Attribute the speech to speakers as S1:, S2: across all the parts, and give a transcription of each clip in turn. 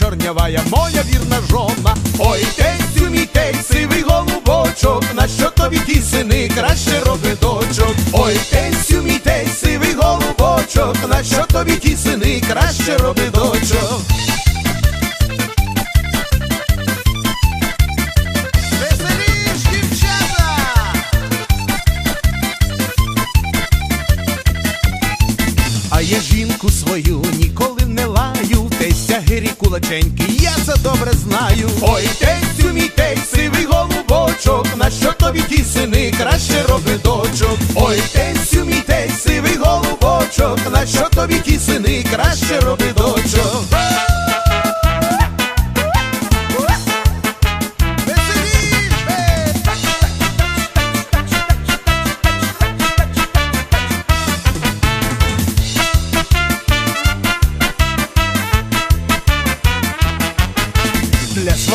S1: чорнявая, моя вірна жона. Ой, тейцю мій тей, сивий голубочок, на що тобі ті сини, краще роби дочок. Ой, тейцю мій тей, сивий голубочок, на що тобі ті сини, краще роби дочок. А я жінку свою ніколи не кулаченький, я це добре знаю. Ой, тестю мій тей, сивий голубочок, на що тобі ті сини, краще роби дочок. Ой,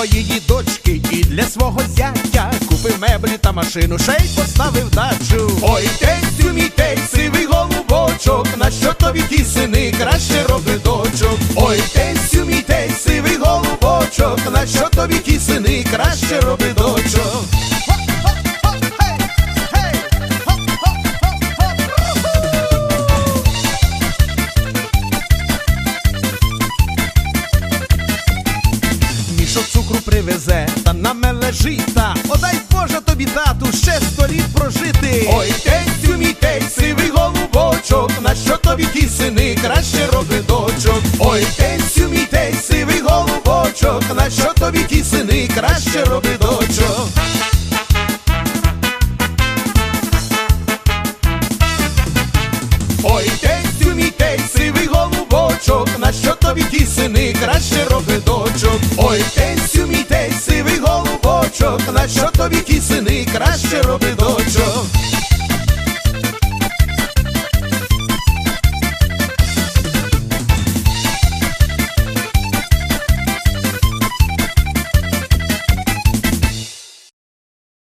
S1: своєї дочки і для свого зятя купив меблі та машину, ще й поставив дачу. Ой, тестю мій тей, сивий голубочок, на що тобі ті сини, краще роби дочок. Ой, тестю мій тей, сивий голубочок, на що тобі ті сини, краще роби дочок. Мішок цукру привезе та на намеле жита. Одай Боже тобі тату, ще сто літ прожити. Ой, тестю мій тей, сивий голубочок, на що тобі ті сини, краще роби дочок. Ой, тестю мій тей, сивий голубочок, на що тобі ті сини, краще роби дочок. Ой, тестю мій тей, сивий голубочок, на що тобі ті сини, краще роби краще роби дочо.